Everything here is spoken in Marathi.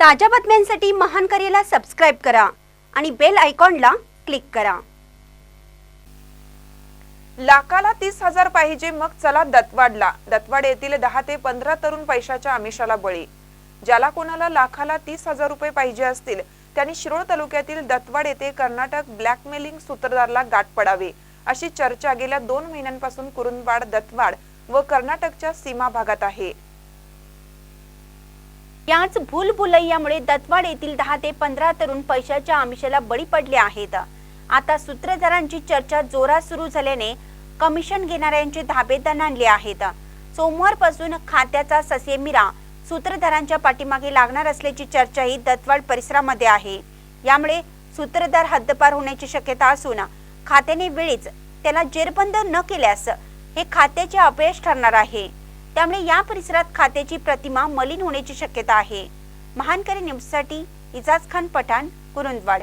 ताज्या बातम्यांसाठी महान करेला सबस्क्राईब करा आणि बेल आयकॉनला क्लिक करा. लाखाला तीस हजार पाहिजे मग चला दत्वाडला दत्वाड येथील दहा ते पंधरा तरुण पैशाच्या आमिषाला बळी. ज्याला कोणाला लाखाला तीस हजार रुपये पाहिजे असतील त्यांनी शिरोळ तालुक्यातील दत्वाड येथे कर्नाटक ब्लॅकमेलिंग सूत्रधारला गाठ पडावी. अशी चर्चा गेल्या दोन महिन्यांपासून कुरुंदवाड दत्वाड व कर्नाटकच्या सीमा भागात आहे. याच भूलभुलैयामुळे दत्वाड येथील दहा ते पंधरा तरुण पैशाच्या आमिषाला बळी पडले आहेत. आता सूत्रधारांची चर्चा जोरात सुरू झाल्याने कमिशन घेणाऱ्यांचे धाबे दणाणले आहेत. सोमवारपासून खात्याचा ससेमिरा सूत्रधारांच्या पाठीमागे लागणार असल्याची चर्चाही दत्वाड परिसरामध्ये आहे. यामुळे सूत्रधार हद्दपार होण्याची शक्यता असून खात्याने वेळीच त्याला जेरबंद न केल्यास हे खात्याचे अपयश ठरणार आहे. त्यामुळे या परिसरात खात्याची प्रतिमा मलिन होण्याची शक्यता आहे. महानकरी न्यूजसाठी इजाज खान पठाण कुरुंदवाड